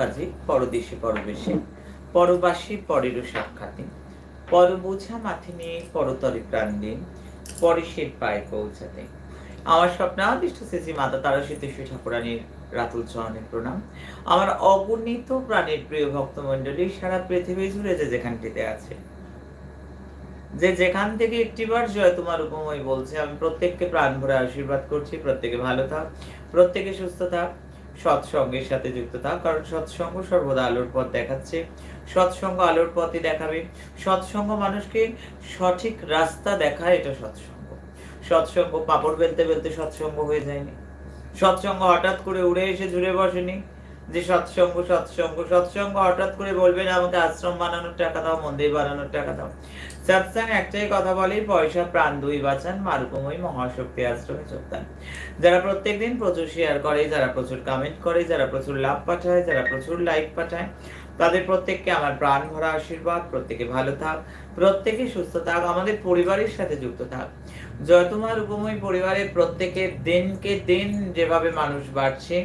কাজে পরদেশে, পরবেশে, পরবাসী পরেরও সাক্ষাতে পর বোঝা মাথে নিয়ে পরতরে প্রাণ দিন পরেশের পায়ে পৌঁছাতে। আমার স্বপ্নাদিষ্ট শ্রী মাতা তারা সীতেশ্বরী ঠাকুরানীর রাতুল চরণের প্রণাম। আমার অগণিত প্রাণের প্রিয় ভক্তমণ্ডলী, সারা পৃথিবী জুড়ে যে যেখানটিতে আছে। যে যেখান থেকে একটিবার জয় তোমার উপময় বলছে, আমি প্রত্যেককে প্রাণ ভরে আশীর্বাদ করছি, প্রত্যেকে ভালো থাক, প্রত্যেকে সুস্থ থাক। সৎসঙ্গের সাথে যুক্ত থাক, কারণ সৎসঙ্গ সর্বদা আলোর পথ দেখাচ্ছে। সৎসঙ্গ আলোর পথে দেখাবে। সৎসঙ্গ মানুষকে সঠিক রাস্তা দেখায় এটা সৎসঙ্গ। সৎসঙ্গ পাপড় বেলতে বেলতে সৎসঙ্গ হয়ে যায়নি। সৎসঙ্গ হঠাৎ করে উড়ে এসে জুড়ে বসেনি। যে সৎসঙ্গ সৎসঙ্গ সৎসঙ্গ হঠাৎ করে বলবেন, আমাকে আশ্রম বানানোর টাকা দাও, মন্দির বানানোর টাকা দাও। সৎসঙ্গ একটাই কথা বলে, পয়সা, প্রাণ, দুই বাঁচান মারুকময় মহাশক্তি আশ্রমে যোগদান যারা প্রত্যেকদিন প্রচুর শেয়ার করে, যারা প্রচুর কমেন্ট করে, যারা প্রচুর লাভ পাঠায়, যারা প্রচুর লাইক পাঠায়, তাদের প্রত্যেককে আমার প্রাণ ভরা আশীর্বাদ, প্রত্যেকে ভালো থাক, প্রত্যেকে সুস্থ থাক, আমাদের পরিবারের সাথে যুক্ত থাক। জয় তোমার উপময় পরিবারের প্রত্যেকের দিনকে দিন যেভাবে মানুষ বাড়ছে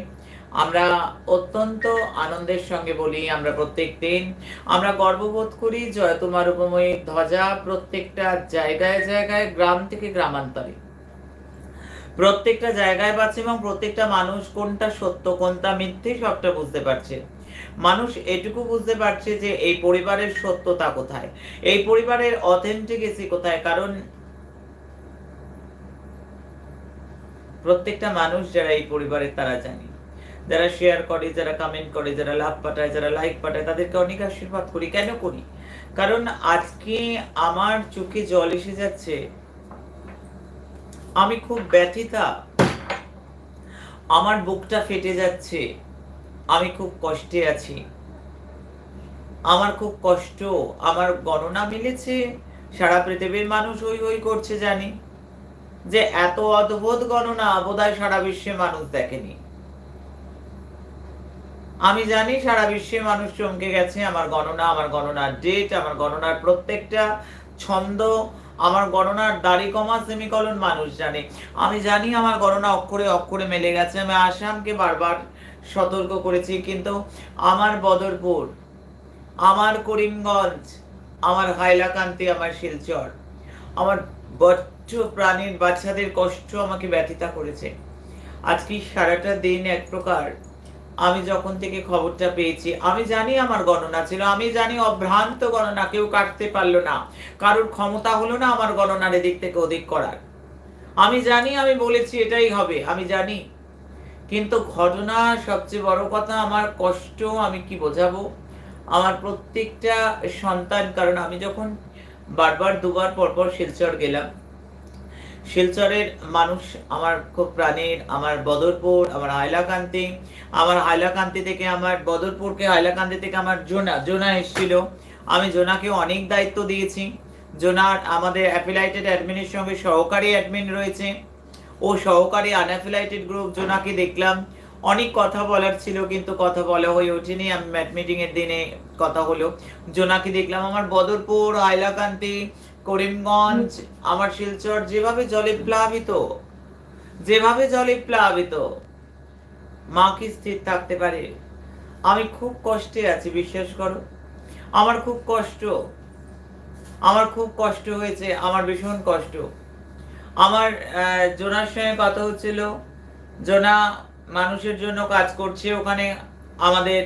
আমরা অত্যন্ত আনন্দের সঙ্গে বলি আমরা প্রত্যেক দিন। আমরা গর্ববোধ করি জয় তোমার উপময়ী ধ্বজা প্রত্যেকটা জায়গায় জায়গায় গ্রাম থেকে গ্রামান্তরে। প্রত্যেকটা জায়গায় পাচ্ছে এবং প্রত্যেকটা মানুষ কোনটা সত্য, কোনটা মিথ্যে সবটা বুঝতে পারছে। মানুষ এটুকু বুঝতে পারছে যে এই পরিবারের সত্যতা কোথায়? এই পরিবারের অথেন্টিকেসি কোথায়? কারণ প্রত্যেকটা মানুষ যারা এই পরিবারের, তারা জানে। যারা শেয়ার করে, যারা কমেন্ট করে, যারা লাভ পাঠায়, যারা লাইক পাঠায়, তাদেরকে অনেক আশীর্বাদ করি। কেন করি? কারণ আজকে আমার চোখে জল এসে যাচ্ছে। আমি খুব ব্যথিতা। আমার বুকটা ফেটে যাচ্ছে। আমি খুব কষ্টে আছি। আমার খুব কষ্ট। আমার গণনা মিলেছে। সারা পৃথিবীর মানুষ ওই ওই করছে জানি। যে এত অদ্ভুত গণনা বোধহয় সারা বিশ্বে মানুষ দেখেনি। আমি জানি সারা বিশ্বে মানুষ চমকে গেছে, আমার গণনা, আমার গণনার ডেট আমার গণনার প্রত্যেকটা ছন্দ, আমার গণনার দাড়ি কমা সেমিকলন মানুষ জানে। আমি জানি আমার গণনা অক্ষরে অক্ষরে মেলে গেছে, আমি আসামকে বারবার সতর্ক করেছি, কিন্তু আমার বদরপুর, আমার করিমগঞ্জ, আমার হাইলাকান্তি আমার শিলচর, আমার বচ্চ প্রাণীর বাচ্চাদের কষ্ট আমাকে ব্যথিতা করেছে। আজকে সারাটা দিন এক প্রকার আমি যখন থেকে খবরটা পেয়েছি, আমি জানি আমার গণনা ছিল, আমি জানি অভ্রান্ত গণনা, কেউ কাটতে পারল না। কারোর ক্ষমতা হলো না আমার গণনার এদিক থেকে অধিক করার। আমি জানি, আমি বলেছি এটাই হবে, আমি জানি। কিন্তু ঘটনা সবচেয়ে বড় কথা, আমার কষ্ট, আমি কি বোঝাবো? আমার প্রত্যেকটা সন্তান, কারণ আমি যখন বারবার দুবার পরপর শিলচর গেলাম শিলচরের মানুষ, আমার খুব প্রাণের, আমার বদরপুর, আমার হাইলাকান্তি আমার হাইলাকান্তি থেকে আমার বদরপুরকে হাইলাকান্তি থেকে আমার জোনা জোনা এসেছিল। আমি জোনাকে অনেক দায়িত্ব দিয়েছি। জোনার আমাদের অ্যাফিলাইটেড অ্যাডমিনের সঙ্গে সহকারী অ্যাডমিন রয়েছে। ও সহকারী আনঅ্যাফিলাইটেড গ্রুপ জোনাকে দেখলাম। অনেক কথা বলার ছিল, কিন্তু কথা বলা হয়ে ওঠেনি। আমি ম্যাট মিটিংয়ের দিনে কথা হলো। জোনাকে দেখলাম, আমার বদরপুর হাইলাকান্তি করিমগঞ্জ আমার শিলচর যেভাবে জলে প্লাবিত যেভাবে জলে প্লাবিত মা কি স্থির থাকতে পারে? আমি খুব কষ্টে আছি বিশ্বাস করো। আমার খুব কষ্ট। আমার খুব কষ্ট হয়েছে আমার ভীষণ কষ্ট। আমার জোনার সঙ্গে কথা হচ্ছিল। জোনা মানুষের জন্য কাজ করছে ওখানে আমাদের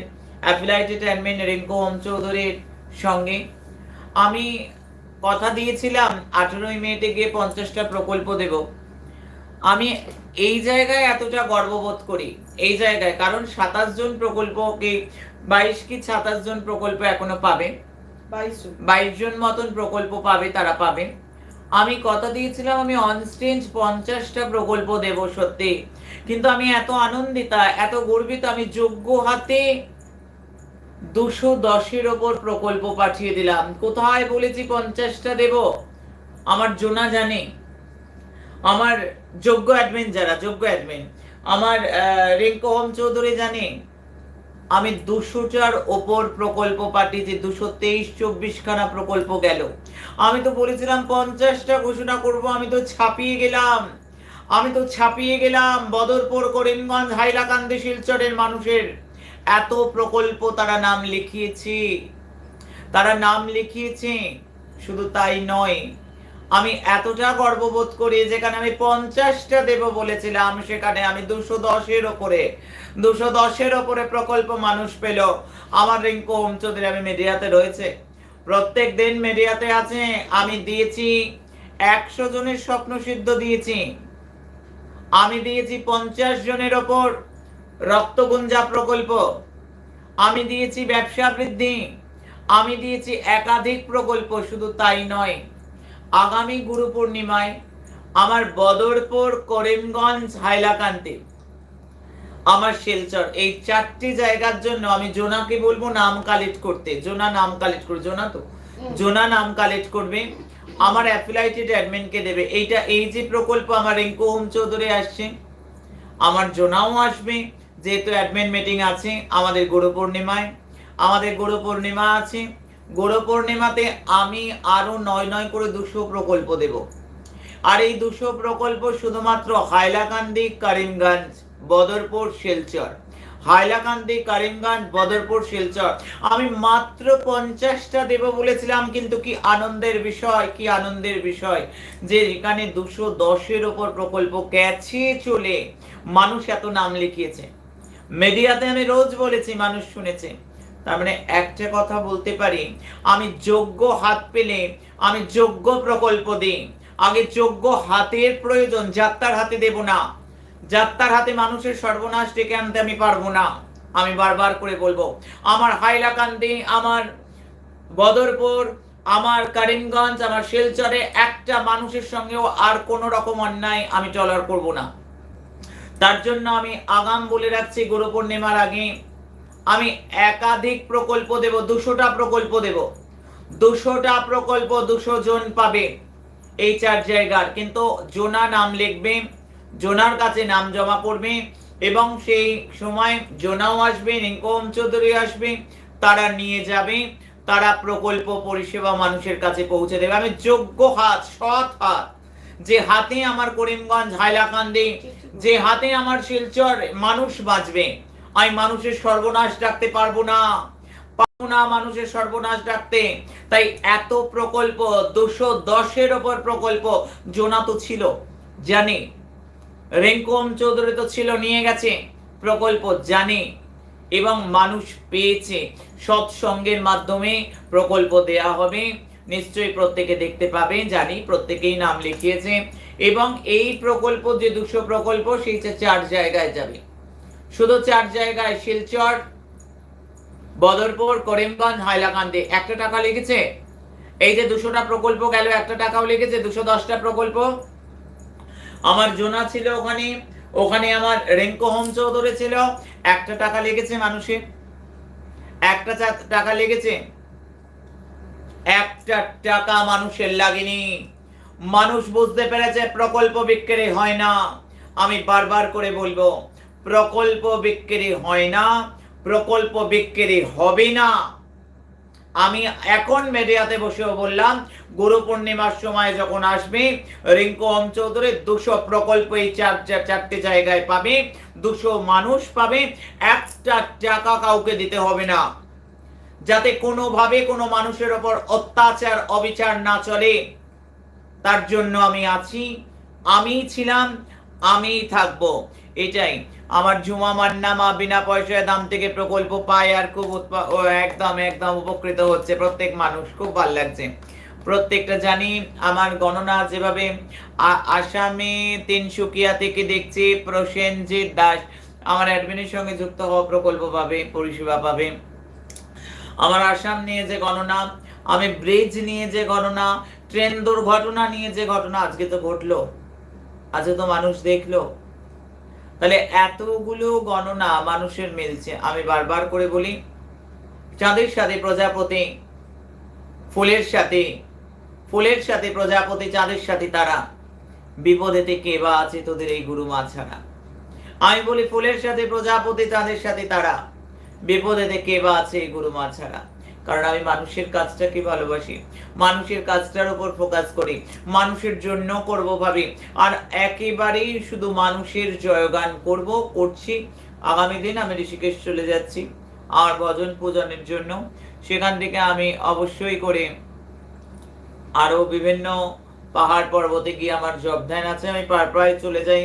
অ্যাফিলাইটেড অ্যাডমিন রিঙ্কু ওম চৌধুরীর সঙ্গে। আমি কথা দিয়েছিলাম আঠেরোই মেতে গিয়ে পঞ্চাশটা প্রকল্প দেব। আমি এই জায়গায় এতটা গর্ববোধ করি এই জায়গায় কারণ সাতাশ জন প্রকল্প প্রকল্পকে বাইশ কি সাতাশ জন প্রকল্প এখনও পাবে? বাইশ জন। মতন প্রকল্প পাবে তারা পাবে। আমি কথা দিয়েছিলাম আমি অন স্টেজ পঞ্চাশটা প্রকল্প দেব সত্যি। কিন্তু আমি এত আনন্দিতা এত গর্বিত আমি যোগ্য হাতে দুশো দশের ওপর প্রকল্প পাঠিয়ে দিলাম। কোথায় বলেছি পঞ্চাশটা দেব? আমার জোনা জানে। আমার যোগ্য অ্যাডমিন যারা, যোগ্য অ্যাডমিন আমার রিঙ্কু হোম চৌধুরী জানে। আমি দুশোটার ওপর প্রকল্প পাঠিয়েছি, দুশো তেইশ চব্বিশ খানা প্রকল্প গেল। আমি তো বলেছিলাম পঞ্চাশটা ঘোষণা করব, আমি তো ছাপিয়ে গেলাম। আমি তো ছাপিয়ে গেলাম বদরপুর, করিমগঞ্জ, হাইলাকান্দি, শিলচরের মানুষের। এত প্রকল্প তারা নাম লিখিয়েছে। তারা নাম লিখিয়েছে শুধু তাই নয়, আমি এতটা গর্ববোধ করি যেখানে আমি পঞ্চাশটা দেব বলেছিলাম, সেখানে আমি দুশো দশের ওপরে, দুশো দশের ওপরে প্রকল্প মানুষ পেল। আমার রিঙ্কু ওম চৌধুরী আমি মিডিয়াতে রয়েছে। প্রত্যেক দিন মিডিয়াতে আছে, আমি দিয়েছি একশো জনের স্বপ্ন সিদ্ধ দিয়েছি। আমি দিয়েছি পঞ্চাশ জনের ওপর। রক্তগুঞ্জা প্রকল্প। আমি দিয়েছি ব্যবসা বৃদ্ধি। আমি দিয়েছি একাধিক প্রকল্প শুধু তাই নয়। আগামী গুরু পূর্ণিমায় আমার বদরপুর করিমগঞ্জ হাইলাকান্দি। আমার শিলচর এই চারটি জায়গার জন্য আমি জোনাকে বলব নাম কালেক্ট করতে। জোনা নাম কালেক্ট করবে জোনা তো? জোনা নাম কালেক্ট করবে। আমার অ্যাফিলাইটেড অ্যাডমিনকে দেবে। এইটা এই যে প্রকল্প আমার রিঙ্কু হোম চৌধুরী আসছে আমার জোনাও আসবে। যেহেতু অ্যাডমিন মিটিং আছে, আমাদের গুরু পূর্ণিমায়। আমাদের গুরু পূর্ণিমা আছে। গুরু পূর্ণিমাতে আমি আরও নয় নয় করে দুশো প্রকল্প দেব। আর এই দুশো প্রকল্প শুধুমাত্র হাইলাকান্দি, করিমগঞ্জ, বদরপুর, শিলচর। হাইলাকান্দি, করিমগঞ্জ, বদরপুর, শিলচর। আমি মাত্র পঞ্চাশটা দেব বলেছিলাম, কিন্তু কি আনন্দের বিষয়, কি আনন্দের বিষয় যে এখানে দুশো দশের ওপর প্রকল্প গেছে চলে। মানুষ এত নাম লিখিয়েছে। মিডিয়াতে আমি রোজ বলেছি, মানুষ শুনেছে। তার মানে একটা কথা বলতে পারি, আমি যোগ্য হাত পেলে আমি যোগ্য প্রকল্প দিই। আগে যোগ্য হাতের প্রয়োজন যাত্রার হাতে দেব না। যাত্রার হাতে মানুষের সর্বনাশ ডেকে আনতে আমি পারব না। আমি বারবার করে বলব, আমার হাইলাকান্দি, আমার বদরপুর, আমার করিমগঞ্জ, আমার শিলচরে একটা মানুষের সঙ্গেও আর কোনো রকম অন্যায় আমি টলার করব না। তার জন্য আমি আগাম বলে রাখছি গুরু পূর্ণিমার আগে আমি একাধিক প্রকল্প দেব, দুশোটা প্রকল্প দেব। দুশোটা প্রকল্প দুশো জন পাবে এই চার জায়গার। কিন্তু জোনা নাম লিখবে, জোনার কাছে নাম জমা করবে এবং সেই সময় জোনাও আসবে, রিঙ্কম চৌধুরী আসবে, তারা নিয়ে যাবে, তারা প্রকল্প পরিষেবা মানুষের কাছে পৌঁছে দেবে। আমি যোগ্য হাত, সৎ হাত। যে হাতে আমার করিমগঞ্জ, হাইলাকান্দি, যে হাতে আমার শিলচর, মানুষ বাঁচবে। আমি মানুষের সর্বনাশ ডাকতে পারব না। পারব না মানুষের সর্বনাশ ডাকতে। তাই এত প্রকল্প, দুশো দশের ওপর প্রকল্প জোনা তো ছিল। জানি। রেঙ্কম চৌধুরী তো ছিল, নিয়ে গেছে প্রকল্প, জানে। এবং মানুষ পেয়েছে। সৎসঙ্গের মাধ্যমে প্রকল্প দেয়া হবে। নিশ্চয়ই প্রত্যেকে দেখতে পাবে জানি, প্রত্যেকেই নাম লিখিয়েছে এবং এই প্রকল্প, যে দুশো প্রকল্প, সেই চার জায়গায় যাবে। শুধু চার জায়গায়, শিলচর, বদরপুর, করিমগঞ্জ, হাইলাকান্দি, একটা টাকা লেগেছে? এই যে দুশোটা প্রকল্প গেল, একটা টাকাও লেগেছে, দুশো দশটা প্রকল্প? আমার জোনা ছিল ওখানে ওখানে আমার রেঙ্কো হোম চৌধুরী ছিল, একটা টাকা লেগেছে মানুষের। একটা টাকা লেগেছে। একটা টাকা মানুষের লাগেনি। মানুষ বুঝতে পেরেছে প্রকল্প বিক্রি হয় না। আমি বারবার করে বলব, প্রকল্প বিক্রি হয় না, প্রকল্প বিক্রি হবে না। আমি এখন মিডিয়াতে বসেও বললাম, গুরু পূর্ণিমার সময় যখন আসবে, রিঙ্কু ওম চৌধুরী দুশো প্রকল্প এই চার চার- চারটে জায়গায় পাবে, দুশো মানুষ পাবে, একটা টাকা কাউকে দিতে হবে না। যাতে কোনোভাবে কোনো মানুষের ওপর অত্যাচার, অবিচার না চলে। তার জন্য আমি আছি, আমি ছিলাম, আমি থাকব। এটাই। আমার ঝুমা মান্না মা বিনা পয়সায় দাম থেকে প্রকল্প পায় আর খুব একদম একদম উপকৃত হচ্ছে প্রত্যেক মানুষ। খুব ভালো লাগছে। প্রত্যেকটা জানি আমার গণনা যেভাবে আসামে তিনসুকিয়া থেকে দেখছি, প্রসেনজিৎ দাস। আমার অ্যাডমিনের সঙ্গে যুক্ত হওয়া প্রকল্প পাবে, পরিষেবা পাবে। আমার আসাম নিয়ে যে গণনা, আমি ব্রিজ নিয়ে যে গণনা, ট্রেন দুর্ঘটনা নিয়ে যে ঘটনা, আজকে তো ঘটলো। আজকে তো মানুষ দেখল। তাহলে এতগুলো গণনা মানুষের মিলছে। আমি বারবার করে বলি, চাঁদের সাথে প্রজাপতি, ফুলের সাথে ফুলের সাথে প্রজাপতি, চাঁদের সাথে তারা। বিপদেতে কে বা আছে তোদের এই গুরু মা ছাড়া আমি বলি, ফুলের সাথে প্রজাপতি, চাঁদের সাথে তারা। বিপদেতে কে বা আছে এই গুরু মা ছাড়া। কারণ আমি মানুষের কাজটাকে ভালোবাসি, মানুষের কাজটার উপর ফোকাস করি, মানুষের জন্য করব ভাবি, আর একেবারেই শুধু মানুষের জয়গান করব, করছি। আগামী দিন আমি ঋষিকেশ চলে যাচ্ছি আমার ভজন পূজনের জন্য। সেখান থেকে আমি অবশ্যই করে আরও বিভিন্ন পাহাড় পর্বতে গিয়ে আমার জব ধ্যান আছে, আমি প্রায় প্রায় চলে যাই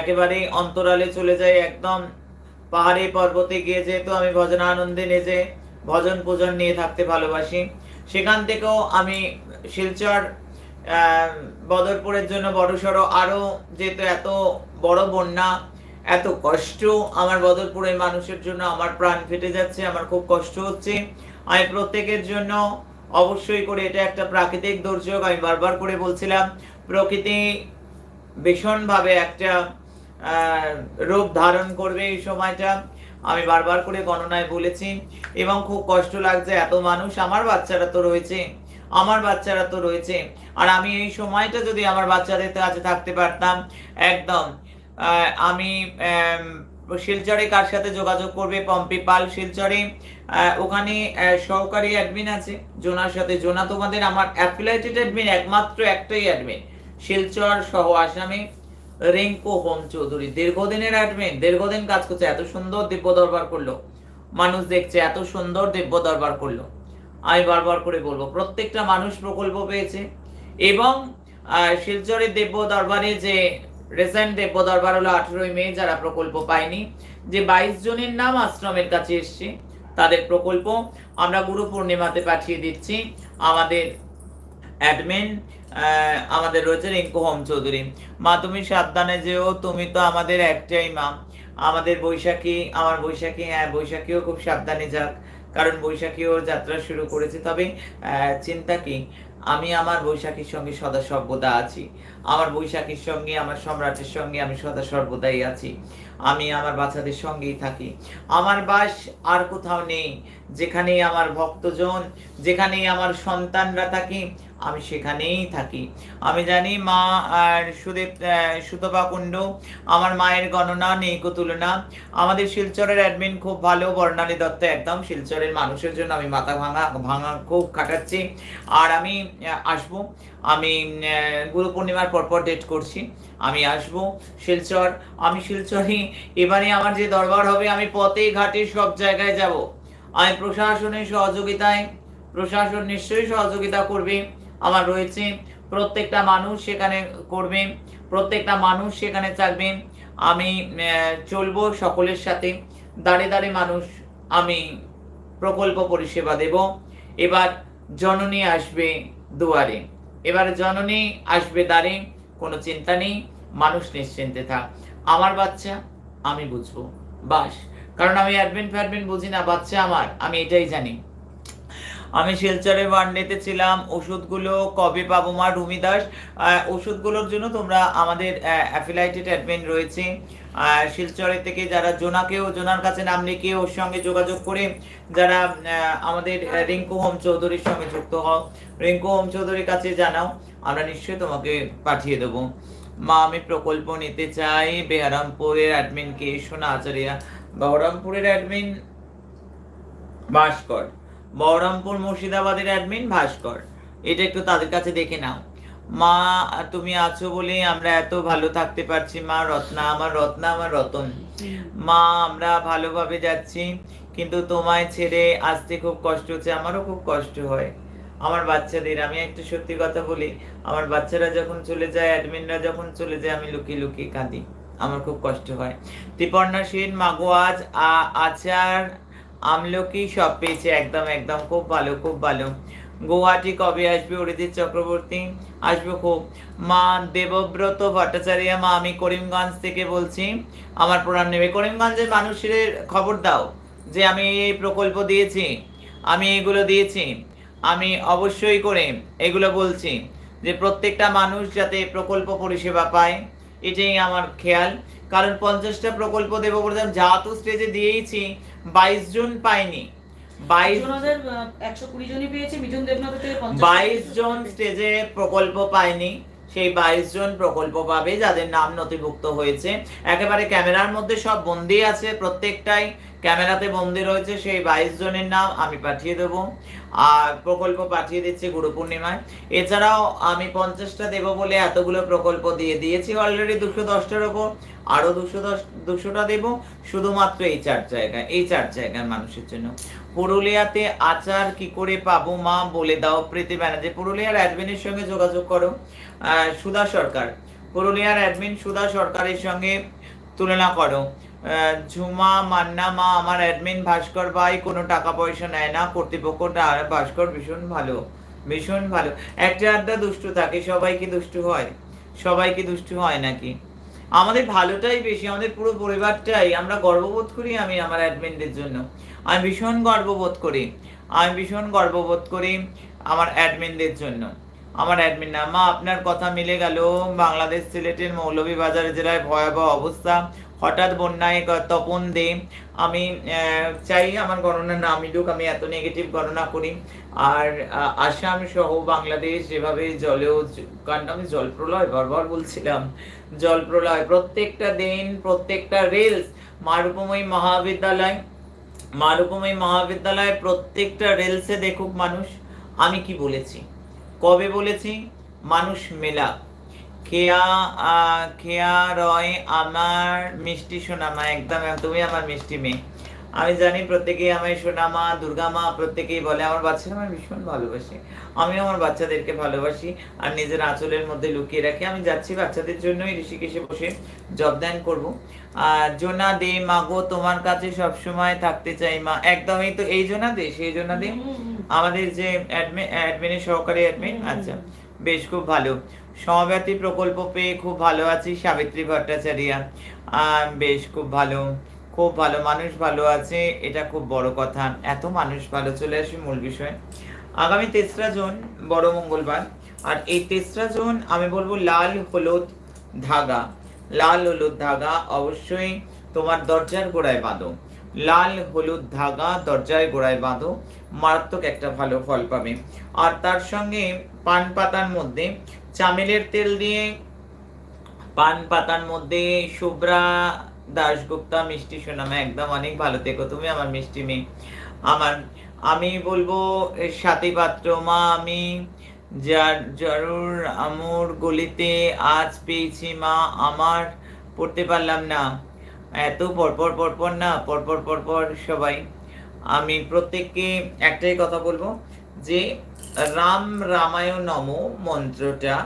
একেবারে অন্তরালে চলে যাই, একদম পাহাড়ে পর্বতে গিয়ে যেহেতু আমি ভজনানন্দে নিজে ভজন পূজন নিয়ে থাকতে ভালোবাসি, সেখান থেকেও আমি শিলচর বদরপুরের জন্য বড়সড় আরও যেহেতু এত বড় বন্যা, এত কষ্ট আমার বদরপুরের মানুষের জন্য আমার প্রাণ ফেটে যাচ্ছে, আমার খুব কষ্ট হচ্ছে। আমি প্রত্যেকের জন্য অবশ্যই করে এটা একটা প্রাকৃতিক দুর্যোগ, আমি বারবার করে বলছিলাম, প্রকৃতি ভীষণভাবে একটা রূপ ধারণ করবে এই সময়টা। আমি বারবার করে গণনায় বলেছি, এবং খুব কষ্ট লাগছে, এত মানুষ আমার বাচ্চারা তো রয়েছে, আমার বাচ্চারা তো রয়েছে। আর আমি এই সময়টা যদি আমার বাচ্চাদের কাছে থাকতে পারতাম, একদম আমি শিলচরে কার সাথে যোগাযোগ করবে? পম্পি পাল শিলচরে। ওখানে সহকারী অ্যাডমিন আছে, জোনার সাথে। জোনা তোমাদের আমার অ্যাফিলাইটেড অ্যাডমিন একমাত্র একটাই অ্যাডমিন শিলচর সহ আসামে। রিঙ্কু হোম চৌধুরী। দীর্ঘদিনের অ্যাডমিন দীর্ঘদিন কাজ করছে, এত সুন্দর দিব্য দরবার করল। মানুষ দেখছে, এত সুন্দর দিব্য দরবার করল। আমি বারবার করে বলব, প্রত্যেকটা মানুষ প্রকল্প পেয়েছে এবং শিলচরের দেব্য দরবারে যে রিসেন্ট দেব্য দরবার হলো আঠেরোই মে, যারা প্রকল্প পায়নি, যে বাইশ জনের নাম আশ্রমের কাছে এসছে, তাদের প্রকল্প আমরা গুরু পূর্ণিমাতে পাঠিয়ে দিচ্ছি। আমাদের অ্যাডমিন আমাদের রয়েছে রিঙ্কু হোম চৌধুরী। মা, তুমি সাবধানে যেও, তুমি তো আমাদের একটাই মা। আমাদের বৈশাখী, আমার বৈশাখী হ্যাঁ বৈশাখীও খুব সাবধানে যাক। কারণ বৈশাখীও যাত্রা শুরু করেছে, তবে চিন্তা কি? আমি আমার বৈশাখীর সঙ্গে সদা সর্বদা আছি। আমার বৈশাখীর সঙ্গে, আমার সম্রাটের সঙ্গে আমি সদা সর্বদাই আছি। আমি আমার বাচ্চাদের সঙ্গেই থাকি। আমার বাস আর কোথাও নেই। যেখানেই আমার ভক্তজন, যেখানেই আমার সন্তানরা থাকি আমি সেখানেই থাকি। আমি জানি মা আর সুদেব সুতপা কুণ্ড, আমার মায়ের গণনা নেই তুলনা আমাদের শিলচরের অ্যাডমিন খুব ভালো, বর্ণালী দত্ত একদম। শিলচরের মানুষের জন্য আমি মাথা ভাঙা ভাঙা খুব কাটাচ্ছি আর আমি আসব। আমি গুরু পূর্ণিমার পরপর ডেট করছি। আমি আসব শিলচর। আমি শিলচরই, এবারে আমার যে দরবার হবে, আমি পথে ঘাটে সব জায়গায় যাব। আমি প্রশাসনের সহযোগিতায়, প্রশাসন নিশ্চয়ই সহযোগিতা করবে। আমার রয়েছে। প্রত্যেকটা মানুষ সেখানে করবে, প্রত্যেকটা মানুষ সেখানে থাকবে। আমি চলবো সকলের সাথে। দাঁড়ে দাঁড়ে মানুষ আমি প্রকল্প পরিষেবা দেব। এবার জননী আসবে দুয়ারে। এবার জননী আসবে দ্বারে, কোনো চিন্তা নেই, মানুষ নিশ্চিন্তে থাক। আমার বাচ্চা, আমি বুঝব। বাস। কারণ আমি অ্যাডমিন ফ্যাডমিন বুঝি না, বাচ্চা আমার, আমি এটাই জানি। আমি শিলচরে ওয়ানডেতে ছিলাম, ওষুধগুলো কবে পাবো মা রুমি দাস ওষুধগুলোর জন্য তোমরা আমাদের অ্যাফিলাইটেড অ্যাডমিন রয়েছে। শিলচরে থেকে যারা জোনাকেও জোনার কাছে নাম লিখে ওর সঙ্গে যোগাযোগ করে যারা আমাদের রিঙ্কু হোম চৌধুরীর সঙ্গে যুক্ত হও। রিঙ্কু হোম চৌধুরীর কাছে জানাও, আমরা নিশ্চয়ই তোমাকে পাঠিয়ে দেবো। মা, আমি প্রকল্প নিতে চাই, বেহারামপুরের অ্যাডমিন কে। সোনা আচারিয়া, বহরমপুরের অ্যাডমিন ভাস্কর। বহরমপুর মুর্শিদাবাদের অ্যাডমিন ভাস্কর। এটা একটু তাদের কাছে দেখে নাও। মা তুমি আছো বলে আমরা এত ভালো থাকতে পারছি মা রত্না আমার রত্না আমার রতন। মা আমরা ভালোভাবে যাচ্ছি কিন্তু তোমায় ছেড়ে আসতে খুব কষ্ট হচ্ছে আমারও খুব কষ্ট হয়। আমার বাচ্চাদের আমি একটা সত্যি কথা বলি আমার বাচ্চারা যখন চলে যায় অ্যাডমিনরা যখন চলে যায় আমি লুকিয়ে লুকিয়ে কাঁদি। আমার খুব কষ্ট হয়। ত্রিপর্ণা সেন মাগো আজ আ- আচার আমলকি সব পেয়েছে, একদম একদম, খুব ভালো খুব ভালো। গুয়াহাটি কবে আসবে অরিজিৎ চক্রবর্তী? আসবে খুব। মা দেবব্রত ভট্টাচার্য, মা, আমি করিমগঞ্জ থেকে বলছি। আমার প্রণাম নেবে। করিমগঞ্জের মানুষের খবর দাও যে আমি এই প্রকল্প দিয়েছি। আমি এগুলো দিয়েছি। আমি অবশ্যই করে এগুলো বলছি যে প্রত্যেকটা মানুষ যাতে প্রকল্প পরিষেবা পায়, এটাই আমার খেয়াল। কারণ পঞ্চাশটা প্রকল্প দেবো বলতাম যা তো স্টেজে দিয়েইছি বাইশ জন পাইনি। বাইশ জন স্টেজে প্রকল্প পায়নি সেই বাইশ জন প্রকল্প পাবে যাদের নাম নথিভুক্ত হয়েছে। একেবারে ক্যামেরার মধ্যে সব বন্দি আছে প্রত্যেকটাই ক্যামেরাতে বন্দি রয়েছে সেই বাইশ জনের নাম আমি পাঠিয়ে দেবো। প্রকল্প পাঠিয়ে দিচ্ছি গুরু পূর্ণিমায়। এছাড়াও আমি পঞ্চাশটা দেবো বলে এতগুলো প্রকল্প দিয়ে দিয়েছি। অলরেডি দুশো দশটার ওপর। আরও দুশো দশ, দুশোটা দেবো। শুধুমাত্র এই চার জায়গায় এই চার জায়গার মানুষের জন্য। পুরুলিয়াতে আচার কি করে পাবো মা বলে দাও প্রীতি ব্যানার্জি। পুরুলিয়ার অ্যাডমিনের সঙ্গে যোগাযোগ করো। সুধা সরকার। পুরুলিয়ার অ্যাডমিন সুধা সরকারের সঙ্গে তুলনা করো। ঝুমা, মান্না, মা, আমার অ্যাডমিন ভাস্কর ভাই, কোনো টাকা পয়সা নেয় না। কর্তৃপক্ষটা ভাস্কর ভীষণ ভালো ভীষণ ভালো। একটা আড্ডা দুষ্টু থাকে, সবাই কি দুষ্টু হয়? সবাই কি দুষ্টু হয় নাকি? আমাদের ভালোটাই বেশি, আমাদের পুরো পরিবারটাই। আমরা গর্ববোধ করি আমি আমার অ্যাডমিনদের জন্য। আমি ভীষণ গর্ববোধ করি। আমি ভীষণ গর্ববোধ করি আমার অ্যাডমিনদের জন্য। আমার অ্যাডমিন না, মা, আপনার কথা মিলে গেল। বাংলাদেশ সিলেটের মৌলভীবাজার জেলায় ভয়াবহ অবস্থা। হঠাৎ বন্যায় তপন দে। আমি চাই আমার গণনা না মিলুক, আমি এত নেগেটিভ গণনা করি। আর আসাম সহ বাংলাদেশ যেভাবে জলেও কারণ আমি জল প্রলয়? বারবার বলছিলাম। জল প্রলয়। প্রত্যেকটা দিন, প্রত্যেকটা রিলস মারুপময়ী মহাবিদ্যালয় মারুপময়ী মহাবিদ্যালয় প্রত্যেকটা রেলসে দেখুক মানুষ। আমি কি বলেছি? কবে বলেছি? মানুষ মেলা। আহ, কেয়া রয় আমার মিষ্টি সোনামা একদম তুমি আমার মিষ্টি মেয়ে। আমি জানি প্রত্যেকেই আমায় সোনামা দুর্গা মা প্রত্যেকেই বলে আমার বাচ্চারা আমার ভীষণ ভালোবাসে। আমি আমার বাচ্চাদেরকে ভালোবাসি আর নিজের আঁচলের মধ্যে লুকিয়ে রাখি। আমি যাচ্ছি বাচ্চাদের জন্যই ঋষিকেশে বসে জবদান করব। আর জোনা দে মাগো তোমার কাছে সবসময় থাকতে চাই মা। একদমই তো এই জোনা দে সেই জোনা দে। আমাদের যে অ্যাডমিন অ্যাডমিনের সহকারী অ্যাডমিন আচ্ছা। বেশ, খুব ভালো। সমব্যাপী প্রকল্প পেয়ে খুব ভালো আছি সাবিত্রী ভট্টাচার্যা। বেশ, খুব ভালো। খুব ভালো মানুষ ভালো আছে, এটা খুব বড় কথা। এত মানুষ ভালো, চলে আসি মূল বিষয়। আগামী তেসরা জুন, বড় মঙ্গলবার। আর এই তেসরা জুন আমি বলব লাল হলুদ ধাগা। লাল হলুদ ধাগা অবশ্যই তোমার দরজার গোড়ায় বাঁধো। লাল হলুদ ধাগা দরজায় গোড়ায় বাঁধো। মারাত্মক একটা ভালো ফল পাবে। আর তার সঙ্গে পান পাতার মধ্যে চামেলের তেল দিয়ে পান পাতার মধ্যে শুভ্রা দাশগুপ্তা মিষ্টি সোনামা একদম অনেক ভালো থেকো। তুমি আমার মিষ্টি মেয়ে। আমার, আমি বলব সাথী পাত্র মা, আমি যার জরুর আমুর গলিতে আজ পেয়েছি মা, আমার পড়তে পারলাম না। এত পরপর পরপর না, পরপর পরপর সবাই আমি প্রত্যেককে একটাই কথা বলব যে রাম রামায়ণ নম মন্ত্রটা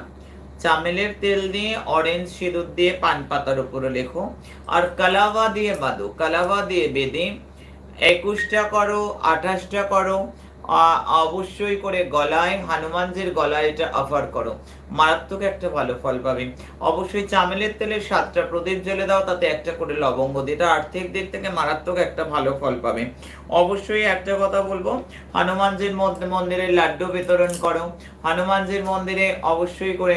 চামেলের তেল দিয়ে অরেঞ্জ সিঁদুর দিয়ে পান পাতার উপরে লেখো। আর কালাবা দিয়ে বাঁধো। কালাবা দিয়ে বেঁধে একুশটা করো, আঠাশটা করো অবশ্যই করে গলায়, হনুমানজির গলায় এটা অফার করো। মারাত্মক একটা ভালো ফল পাবে। অবশ্যই চামেলের তেলের সাতটা প্রদীপ জ্বেলে দাও, তাতে একটা করে লবঙ্গ দিয়ে এটা আর্থিক দিক থেকে মারাত্মক একটা ভালো ফল পাবে। অবশ্যই একটা কথা বলব, হনুমানজির মন্দিরে লাড্ডু বিতরণ করো। হনুমানজির মন্দিরে অবশ্যই করে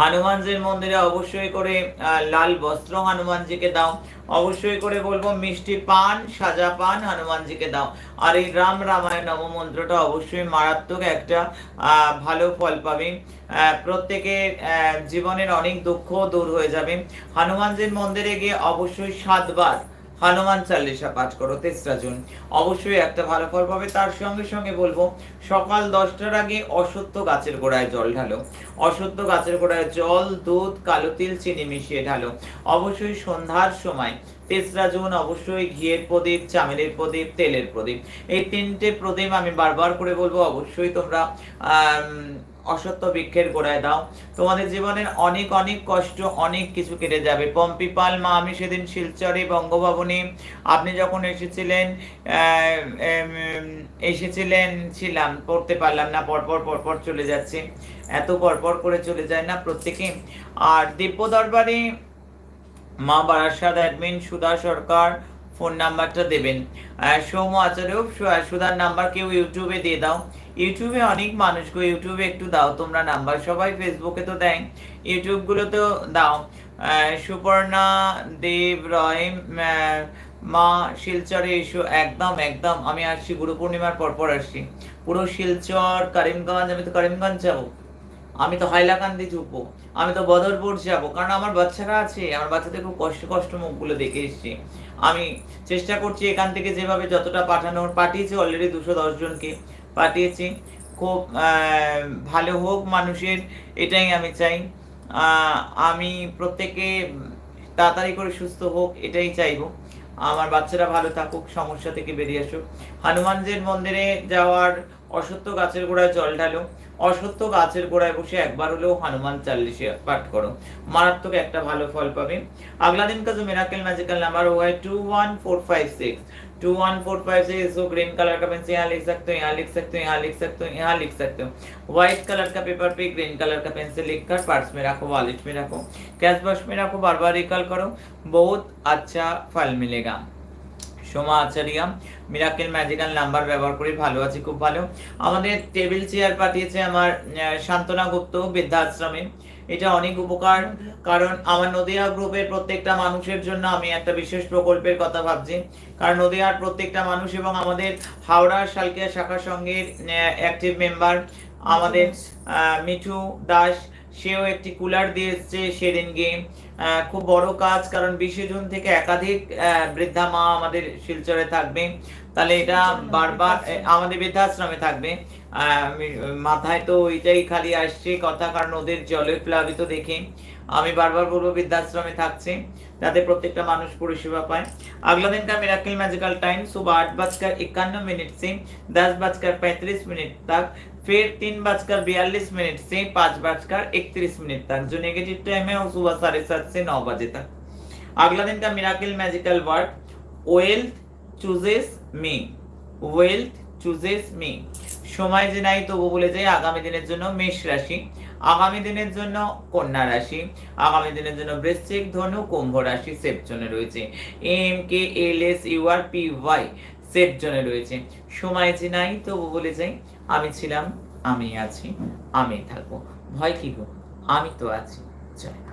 হনুমানজির মন্দিরে অবশ্যই করে লাল বস্ত্র হনুমানজিকে দাও। অবশ্যই করে বলব, মিষ্টি পান, সাজা পান হনুমানজিকে দাও। আর এই রাম রামায়ণ নব মন্ত্রটা অবশ্যই মারাত্মক একটা ভালো ফল পাবে। প্রত্যেকের জীবনের অনেক দুঃখ দূর হয়ে যাবে। হনুমানজির মন্দিরে গিয়ে অবশ্যই সাতবার হনুমান চাল্লিশা পাঠ করো, তেসরা জুন। অবশ্যই একটা ভালো ফল পাবে, তার সঙ্গে সঙ্গে বলব, সকাল দশটার আগে অসত্য গাছের গোড়ায় জল ঢালো। অসত্য গাছের গোড়ায় জল, দুধ, কালো তিল, চিনি মিশিয়ে ঢালো। অবশ্যই সন্ধ্যার সময়, তেসরা জুন অবশ্যই ঘিয়ের প্রদীপ, চামেলের প্রদীপ, তেলের প্রদীপ। এই তিনটে প্রদীপ আমি বারবার করে বলব, অবশ্যই তোমরা অসত্য বৃক্ষের গোড়ায় দাও। তোমাদের জীবনের অনেক অনেক কষ্ট, অনেক কিছু কেটে যাবে। পম্পি পাল, মা, আমি সেদিন শিলচরে বঙ্গভবনে আপনি যখন এসেছিলেন এসেছিলেন, ছিলাম, পড়তে পারলাম না, পরপর পরপর চলে যাচ্ছে। এত পরপর করে চলে যায় না প্রত্যেকে। আর দিব্য দরবারে মা বারাসাত অ্যাডমিন সুধা সরকার ফোন নাম্বারটা দেবেন। সৌম্য আচার্য সুধার নাম্বার কেউ ইউটিউবে দিয়ে দাও। ইউটিউবে অনেক মানুষ গো, ইউটিউবে একটু দাও, তোমরা নাম্বার সবাই ফেসবুকে তো দেয়। ইউটিউবগুলোতেও দাও। সুপর্ণা, দেব, রয় মা, শিলচরে এসো। একদম একদম, আমি আসছি, গুরু পূর্ণিমার পরপর আসছি। পুরো শিলচর, করিমগঞ্জ, আমি তো করিমগঞ্জ যাব। আমি তো হাইলাকান্দি ঢুকবো। আমি তো বদরপুর যাব। কারণ আমার বাচ্চারা আছে, আমার বাচ্চাদের খুব কষ্ট কষ্ট মুখগুলো দেখে এসছি। আমি চেষ্টা করছি এখান থেকে যেভাবে যতটা পাঠানোর পাঠিয়েছি অলরেডি দুশো দশজনকে পাঠিয়েছি। খুব ভালো হোক মানুষের, এটাই আমি চাই। আমি প্রত্যেকে তাড়াতাড়ি করে সুস্থ হোক, এটাই চাইব। আমার বাচ্চারা ভালো থাকুক, সমস্যা থেকে বেরিয়ে আসুক। হনুমানজির মন্দিরে যাওয়ার অসত্য গাছের গোড়ায় জল ঢালো। অসত্য গাছের গোড়ায় বসে একবার হলেও হনুমান চাল্লিশে পাঠ করো। মারাত্মক একটা ভালো ফল পাবে। আগলা দিন কাজ miracle magical number Y two one four five six. two one four five six इसको ग्रीन कलर का पेन से यहाँ लिख सकते हो यहाँ लिख सकते हो यहाँ लिख सकते हो यहाँ लिख सकते हो व्हाइट कलर का पेपर पे ग्रीन कलर का पेन से लिख कर पर्स में रखो वॉलेट में रखो कैश बॉक्स में रखो बार बार रिकॉल करो बहुत अच्छा फल मिलेगा Soma Acharya miracle magical number ব্যবহার করে ভালো আছি খুব ভালো আমাদের টেবিল চেয়ার পাঠিয়েছে আমার আহ, শান্তনা গুপ্ত বৃদ্ধাশ্রমে এটা অনেক উপকার কারণ আমার নদিয়া গ্রুপের প্রত্যেকটা মানুষের জন্য আমি একটা বিশেষ প্রকল্পের কথা ভাবছি। কারণ নদিয়ার প্রত্যেকটা মানুষ এবং আমাদের হাওড়া শালকিয়া শাখা সংঘের অ্যাক্টিভ মেম্বার আমাদের মিঠু দাস সেও একটি কুলার দিয়ে এসছে সেদিনকে আহ, খুব বড় কাজ কারণ বিশে জুন থেকে একাধিক বৃদ্ধা মা আমাদের শিলচরে থাকবে। তাহলে এটা বারবার আমাদের বৃদ্ধাশ্রমে থাকবে। মাথায় তো ওইটাই খালি আসছে কথা কারণ ওদের জলে প্লাবিত দেখে আমি বারবার বলবো বৃদ্ধাশ্রমে থাকছে যাতে প্রত্যেকটা মানুষ পরিষেবা পায় अगला दिन का मिराकल मैजिकल टाइम सुबह आठ बजकर इक्यानवे मिनट से दस बजकर पैंतीस मिनट तक फिर तीन बजकर बयालीस मिनट से पाँच बजकर इकतीस मिनट तक जो नेगेटिव टाइम है वो सुबह साढ़े सात से नौ बजे तक अगला दिन का miracle magical word wealth chooses me wealth chooses me সময় যে নাই, তবু বলে যাই, আগামী দিনের জন্য মেষ রাশি। আগামী দিনের জন্য কন্যা রাশি। আগামী দিনের জন্য বৃশ্চিক ধনু, কুম্ভ রাশি সেফ জোনে রয়েছে। M K L S U R P Y safe জোনে রয়েছে। সময় যে নাই, তবু বলে যাই, আমি ছিলাম, আমি আছি, আমি থাকব। ভয় কি গো? আমি তো আছি। জয়।